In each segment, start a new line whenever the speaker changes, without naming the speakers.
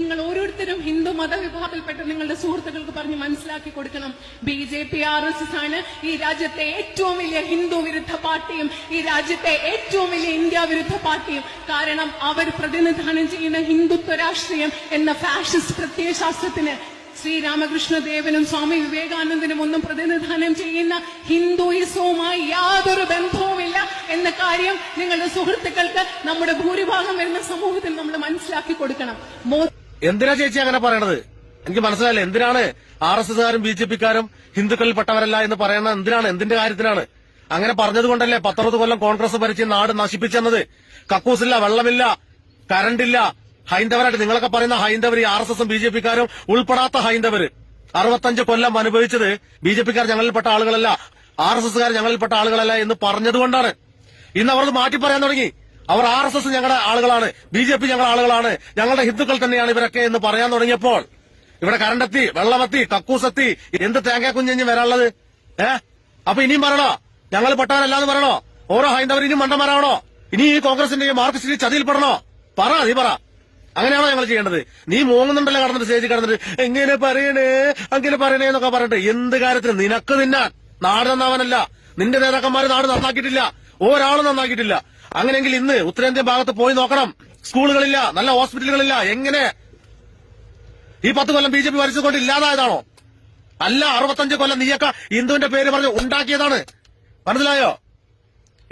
നിങ്ങൾ ഓരോരുത്തരും ഹിന്ദു മതവിഭാഗത്തിൽപ്പെട്ട നിങ്ങളുടെ സുഹൃത്തുക്കൾക്ക് പറഞ്ഞ് മനസ്സിലാക്കി കൊടുക്കണം. B J P R S S ആണ് ഈ രാജ്യത്തെ ഏറ്റവും വലിയ ഹിന്ദു വിരുദ്ധ പാർട്ടിയും ഈ രാജ്യത്തെ ഏറ്റവും വലിയ ഇന്ത്യ വിരുദ്ധ പാർട്ടിയും. കാരണം അവർ പ്രതിനിധാനം ചെയ്യുന്ന ഹിന്ദുത്വ രാഷ്ട്രീയം എന്ന ഫാഷിസ്റ്റ് പ്രത്യയശാസ്ത്രത്തിന് ശ്രീരാമകൃഷ്ണദേവനും സ്വാമി വിവേകാനന്ദനും ഒന്നും പ്രതിനിധാനം ചെയ്യുന്ന ഹിന്ദുയിസവുമായി യാതൊരു ബന്ധവുമില്ല എന്ന കാര്യം നിങ്ങളുടെ സുഹൃത്തുക്കൾക്ക് നമ്മുടെ ഭൂരിഭാഗം വരുന്ന സമൂഹത്തിൽ നമ്മൾ മനസ്സിലാക്കി കൊടുക്കണം.
എന്തിനാ ചേച്ചി അങ്ങനെ പറയണത്? എനിക്ക് മനസ്സിലായില്ല. എന്തിനാണ് ആർ എസ് എസ്കാരും ബി ജെ പിക്കാരും ഹിന്ദുക്കളിൽപ്പെട്ടവരല്ല എന്ന് പറയുന്നത്? എന്തിനാണ്? എന്തിന്റെ കാര്യത്തിനാണ്? അങ്ങനെ പറഞ്ഞതുകൊണ്ടല്ലേ പത്തറുപത് കൊല്ലം കോൺഗ്രസ് ഭരിച്ച് നാട് നശിപ്പിച്ചെന്നത്? കക്കൂസില്ല വെള്ളമില്ല കരണ്ടില്ല. ഹൈന്ദവരായിട്ട് നിങ്ങളൊക്കെ പറയുന്ന ഹൈന്ദവർ ആർ എസ് എസും ബി ജെ പിക്കാരും ഉൾപ്പെടാത്ത ഹൈന്ദവര്. അറുപത്തഞ്ച് കൊല്ലം അനുഭവിച്ചത് ബി ജെ പിക്കാർ ഞങ്ങളിൽപ്പെട്ട ആളുകളല്ല. ആർ എസ് എസ്കാർ ഞങ്ങളിൽപ്പെട്ട ആളുകളല്ല എന്ന് പറഞ്ഞതുകൊണ്ടാണ്. ഇന്ന് അവർ മാറ്റി പറയാൻ തുടങ്ങി. അവർ ആർ എസ് എസ് ഞങ്ങളുടെ ആളുകളാണ്. ബി ജെ പി ഞങ്ങളുടെ ആളുകളാണ്. ഞങ്ങളുടെ ഹിന്ദുക്കൾ തന്നെയാണ് ഇവരൊക്കെ എന്ന് പറയാൻ തുടങ്ങിയപ്പോൾ ഇവിടെ കരണ്ടെത്തി വെള്ളമെത്തി കക്കൂസെത്തി എന്ത് തേങ്ങ കുഞ്ഞിഞ്ഞ് വരാനുള്ളത്? ഏ? അപ്പൊ ഇനിയും പറയണോ ഞങ്ങൾ പെട്ടവരല്ലാന്ന് പറയണോ ഓരോ ഹൈന്ദവർ ഇനിയും മണ്ടന്മാരാവണോ? ഇനി ഈ കോൺഗ്രസിന്റെ ചതിയിൽ പെടണോ പറ നീ പറ. അങ്ങനെയാണോ ഞങ്ങൾ ചെയ്യേണ്ടത്? നീ മൂങ്ങുന്നുണ്ടല്ലോ കടന്നിട്ട് സ്റ്റേജിൽ കടന്നിട്ട് എങ്ങനെ പറയണേ? അങ്ങനെ പറയണേ എന്നൊക്കെ പറഞ്ഞിട്ട് എന്ത് കാര്യത്തിന് നിനക്ക് തിന്നാൻ നാട് നന്നാവാനല്ല. നിന്റെ നേതാക്കന്മാര് നാട് നന്നാക്കിയിട്ടില്ല. ഒരാളും നന്നാക്കിയിട്ടില്ല. അങ്ങനെയെങ്കിൽ ഇന്ന് ഉത്തരേന്ത്യൻ ഭാഗത്ത് പോയി നോക്കണം. സ്കൂളുകളില്ല നല്ല ഹോസ്പിറ്റലുകളില്ല. എങ്ങനെ? ഈ പത്ത് കൊല്ലം ബി ജെ പി ഭരിച്ചതുകൊണ്ട് ഇല്ലാതായതാണോ? അല്ല അറുപത്തഞ്ച് കൊല്ലം നീയൊക്കെ ഹിന്ദുവിന്റെ പേര് പറഞ്ഞ് ഉണ്ടാക്കിയതാണ്. മനസ്സിലായോ?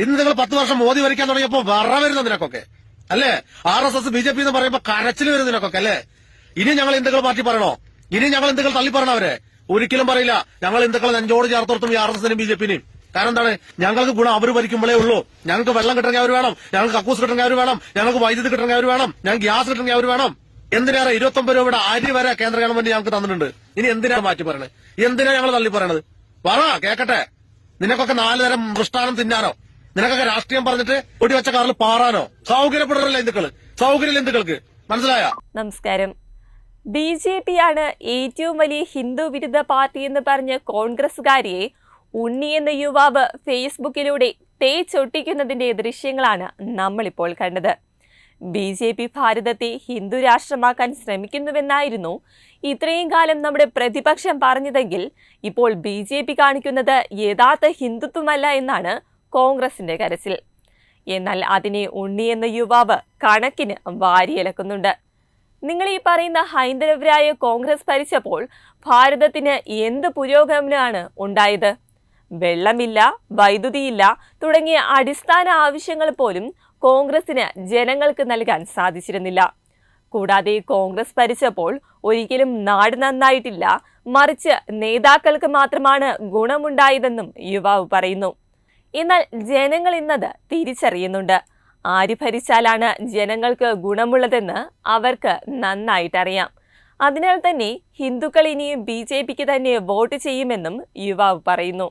ഇന്ന് നിങ്ങൾ പത്ത് വർഷം മോദി ഭരിക്കാൻ തുടങ്ങിയപ്പോ വറ വരുന്ന നിനക്കൊക്കെ അല്ലേ? R S S B J P എന്ന് പറയുമ്പോ കരച്ചിൽ വരുന്ന നിനക്കൊക്കെ അല്ലേ? ഇനി ഞങ്ങൾ ഹിന്ദുക്കൾ പാർട്ടി പറയണോ? ഇനി ഞങ്ങൾ ഹിന്ദുക്കൾ തള്ളി പറയണവരെ ഒരിക്കലും പറയില്ല. ഞങ്ങൾ ഹിന്ദുക്കളെ നെഞ്ചോട് ചേർത്തോർത്തും ഈ ആർ എസ് എസിനും ബി ജെ പിനെയും കാരണം എന്താണ്? ഞങ്ങൾക്ക് ഗുണം അവർ ഭരിക്കുമ്പോഴേ ഉള്ളൂ. ഞങ്ങൾക്ക് വെള്ളം കിട്ടണമെങ്കിൽ അവർ വേണം. ഞങ്ങൾക്ക് കക്കൂസ് കിട്ടണമെങ്കിൽ അവർ വേണം. ഞങ്ങൾക്ക് വൈദ്യുതി കിട്ടണമെങ്കിൽ അവർ വേണം. ഞങ്ങൾക്ക് ഗ്യാസ് കിട്ടണമെങ്കിൽ അവർ വേണം. എന്തിനാണ് ഇരുപത്തൊമ്പത് രൂപയുടെ അരി വരെ കേന്ദ്ര ഗവൺമെന്റ് ഞങ്ങൾക്ക് തന്നിട്ടുണ്ട്. ഇനി എന്തിനാണ് മാറ്റി പറയണത്? എന്തിനാ ഞങ്ങൾ തള്ളി പറയണത്? പറ കേക്കട്ടെ. നിനക്കൊക്കെ നാല് തരം മൃഷ്ടാനം തിന്നാനോ? നിനക്കൊക്കെ രാഷ്ട്രീയം പറഞ്ഞിട്ട് ഒടിവെച്ച കാറിൽ പാറാനോ? സൗകര്യപ്പെടണല്ലോ ഹിന്ദുക്കൾ? സൗകര്യ ഹിന്ദുക്കൾക്ക്. മനസ്സിലായോ?
നമസ്കാരം. ബി ജെ പി ആണ് ഏറ്റവും വലിയ ഹിന്ദു വിരുദ്ധ പാർട്ടി എന്ന് പറഞ്ഞ് കോൺഗ്രസുകാരിയെ ഉണ്ണി എന്ന യുവാവ് ഫേസ്ബുക്കിലൂടെ തേച്ചൊട്ടിക്കുന്നതിന്റെ ദൃശ്യങ്ങളാണ് നമ്മളിപ്പോൾ കണ്ടത്. ബി ജെ പി ഭാരതത്തെ ഹിന്ദു രാഷ്ട്രമാക്കാൻ ശ്രമിക്കുന്നുവെന്നായിരുന്നു ഇത്രയും കാലം നമ്മുടെ പ്രതിപക്ഷം പറഞ്ഞതെങ്കിൽ ഇപ്പോൾ ബി ജെ പി കാണിക്കുന്നത് യഥാർത്ഥ ഹിന്ദുത്വമല്ല എന്നാണ് കോൺഗ്രസിന്റെ കരച്ചിൽ. എന്നാൽ അതിനെ ഉണ്ണി എന്ന യുവാവ് കണക്കിന് വാരിയലക്കുന്നുണ്ട്. നിങ്ങൾ ഈ പറയുന്ന ഹൈന്ദവരായ കോൺഗ്രസ് ഭരിച്ചപ്പോൾ ഭാരതത്തിന് എന്ത് പുരോഗമനമാണ് ഉണ്ടായത്? വെള്ളമില്ല വൈദ്യുതിയില്ല തുടങ്ങിയ അടിസ്ഥാന ആവശ്യങ്ങൾ പോലും കോൺഗ്രസിന് ജനങ്ങൾക്ക് നൽകാൻ സാധിച്ചിരുന്നില്ല. കൂടാതെ കോൺഗ്രസ് ഭരിച്ചപ്പോൾ ഒരിക്കലും നാട് നന്നായിട്ടില്ല. മറിച്ച് നേതാക്കൾക്ക് മാത്രമാണ് ഗുണമുണ്ടായതെന്നും യുവാവ് പറയുന്നു. എന്നാൽ ജനങ്ങൾ ഇന്നത് തിരിച്ചറിയുന്നുണ്ട്. ആര് ഭരിച്ചാലാണ് ജനങ്ങൾക്ക് ഗുണമുള്ളതെന്ന് അവർക്ക് നന്നായിട്ടറിയാം. അതിനാൽ തന്നെ ഹിന്ദുക്കൾ ഇനിയും ബി ജെ പിക്ക് തന്നെ വോട്ട് ചെയ്യുമെന്നും യുവാവ് പറയുന്നു.